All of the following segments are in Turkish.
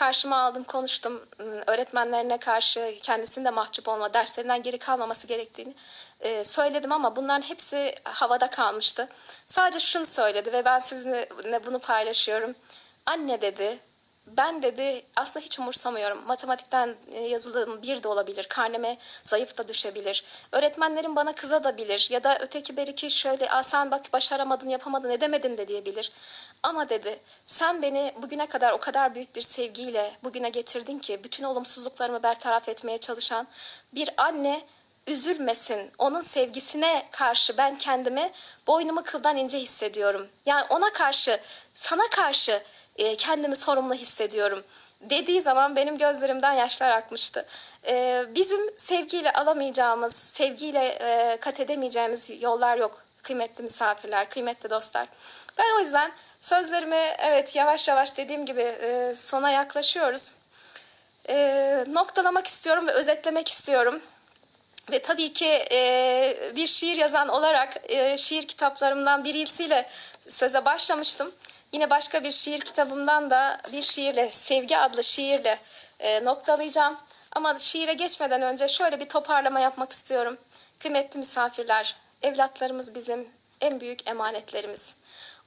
karşıma aldım, konuştum. Öğretmenlerine karşı kendisinin de mahcup olma, derslerinden geri kalmaması gerektiğini e, söyledim ama bunların hepsi havada kalmıştı. Sadece şunu söyledi ve ben sizinle bunu paylaşıyorum. Anne dedi, ben dedi aslında hiç umursamıyorum. Matematikten e, yazılım bir de olabilir. Karneme zayıf da düşebilir. Öğretmenlerim bana kızabilir ya da öteki beriki şöyle Aa, sen bak başaramadın yapamadın edemedin de diyebilir. Ama dedi sen beni bugüne kadar o kadar büyük bir sevgiyle bugüne getirdin ki bütün olumsuzluklarımı bertaraf etmeye çalışan bir anne üzülmesin. Onun sevgisine karşı ben kendimi boynumu kıldan ince hissediyorum. Yani ona karşı, sana karşı e, kendimi sorumlu hissediyorum dediği zaman benim gözlerimden yaşlar akmıştı. E, bizim sevgiyle alamayacağımız, sevgiyle e, kat edemeyeceğimiz yollar yok kıymetli misafirler, kıymetli dostlar. Ben o yüzden sözlerimi evet yavaş yavaş dediğim gibi e, sona yaklaşıyoruz. E, noktalamak istiyorum ve özetlemek istiyorum. Ve tabii ki e, bir şiir yazan olarak e, şiir kitaplarımdan birisiyle söze başlamıştım. Yine başka bir şiir kitabımdan da bir şiirle, Sevgi adlı şiirle e, noktalayacağım. Ama şiire geçmeden önce şöyle bir toparlama yapmak istiyorum. Kıymetli misafirler, evlatlarımız bizim en büyük emanetlerimiz.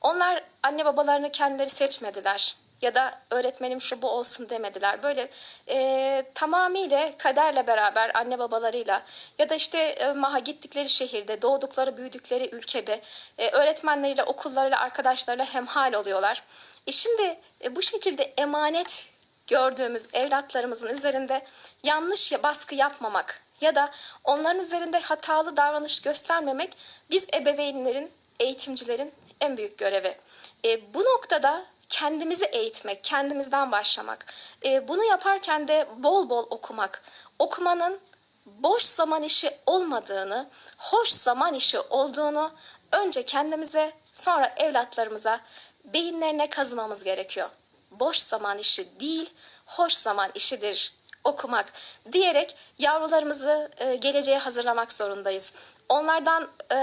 Onlar anne babalarını kendileri seçmediler ya da öğretmenim şu bu olsun demediler. Böyle e, tamamıyla kaderle beraber anne babalarıyla ya da işte e, maha gittikleri şehirde, doğdukları, büyüdükleri ülkede e, öğretmenleriyle, okullarıyla, arkadaşlarıyla hemhal oluyorlar. E şimdi e, bu şekilde emanet gördüğümüz evlatlarımızın üzerinde yanlış ya baskı yapmamak ya da onların üzerinde hatalı davranış göstermemek biz ebeveynlerin, eğitimcilerin en büyük görevi. E, bu noktada kendimizi eğitmek, kendimizden başlamak. E, bunu yaparken de bol bol okumak. Okumanın boş zaman işi olmadığını, hoş zaman işi olduğunu önce kendimize, sonra evlatlarımıza beyinlerine kazımamız gerekiyor. Boş zaman işi değil, hoş zaman işidir okumak diyerek yavrularımızı e, geleceğe hazırlamak zorundayız. Onlardan e,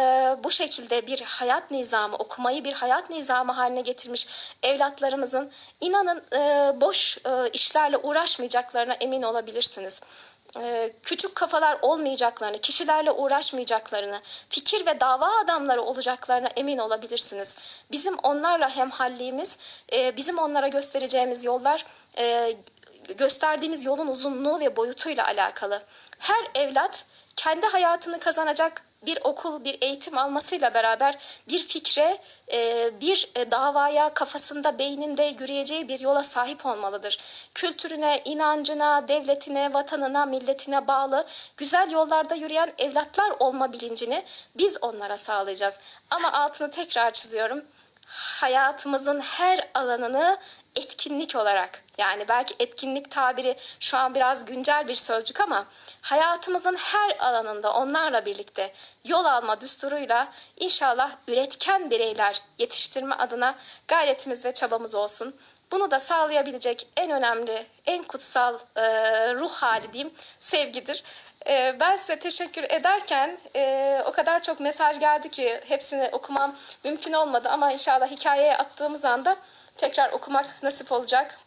bu şekilde bir hayat nizamı, okumayı bir hayat nizamı haline getirmiş evlatlarımızın inanın e, boş e, işlerle uğraşmayacaklarına emin olabilirsiniz e, küçük kafalar olmayacaklarını, kişilerle uğraşmayacaklarını, fikir ve dava adamları olacaklarına emin olabilirsiniz. Bizim onlarla hemhalliğimiz, e, bizim onlara göstereceğimiz yollar e, gösterdiğimiz yolun uzunluğu ve boyutuyla alakalı. Her evlat kendi hayatını kazanacak bir okul, bir eğitim almasıyla beraber bir fikre, e, bir davaya kafasında, beyninde yürüyeceği bir yola sahip olmalıdır. Kültürüne, inancına, devletine, vatanına, milletine bağlı güzel yollarda yürüyen evlatlar olma bilincini biz onlara sağlayacağız. Ama altını tekrar çiziyorum. Hayatımızın her alanını etkinlik olarak yani belki etkinlik tabiri şu an biraz güncel bir sözcük ama hayatımızın her alanında onlarla birlikte yol alma düsturuyla inşallah üretken bireyler yetiştirme adına gayretimiz ve çabamız olsun. Bunu da sağlayabilecek en önemli, en kutsal e, ruh hali diyeyim sevgidir. E, ben size teşekkür ederken e, o kadar çok mesaj geldi ki hepsini okumam mümkün olmadı ama inşallah hikayeye attığımız anda tekrar okumak nasip olacak.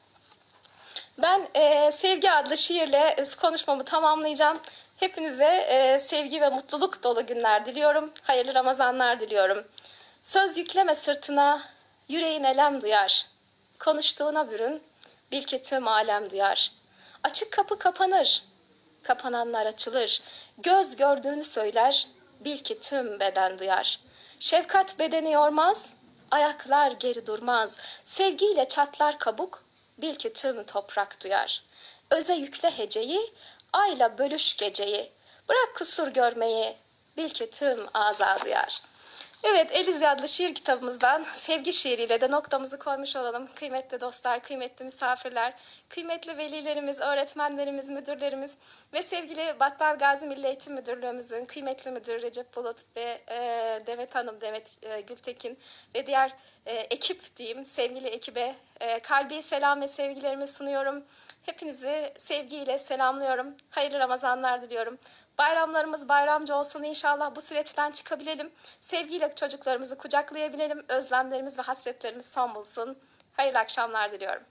Ben e, Sevgi adlı şiirle konuşmamı tamamlayacağım. Hepinize e, sevgi ve mutluluk dolu günler diliyorum. Hayırlı Ramazanlar diliyorum. Söz yükleme sırtına, yüreğin elem duyar. Konuştuğuna bürün, bil ki tüm alem duyar. Açık kapı kapanır, kapananlar açılır. Göz gördüğünü söyler, bil ki tüm beden duyar. Şefkat bedeni yormaz, Ayaklar geri durmaz, sevgiyle çatlar kabuk, bil ki tüm toprak duyar. Öze yükle heceyi, ayla bölüş geceyi, bırak kusur görmeyi, bil ki tüm ağza duyar.'' Evet, Eliz adlı şiir kitabımızdan sevgi şiiriyle de noktamızı koymuş olalım. Kıymetli dostlar, kıymetli misafirler, kıymetli velilerimiz, öğretmenlerimiz, müdürlerimiz ve sevgili Battal Gazi Milli Eğitim Müdürlüğümüzün kıymetli müdürü Recep Bulut ve e, Demet Hanım, Demet e, Gültekin ve diğer e, ekip diyeyim, sevgili ekibe e, kalbi selam ve sevgilerimi sunuyorum. Hepinizi sevgiyle selamlıyorum. Hayırlı Ramazanlar diliyorum. Bayramlarımız bayramcı olsun inşallah bu süreçten çıkabilelim. Sevgiyle çocuklarımızı kucaklayabilelim. Özlemlerimiz ve hasretlerimiz son bulsun. Hayırlı akşamlar diliyorum.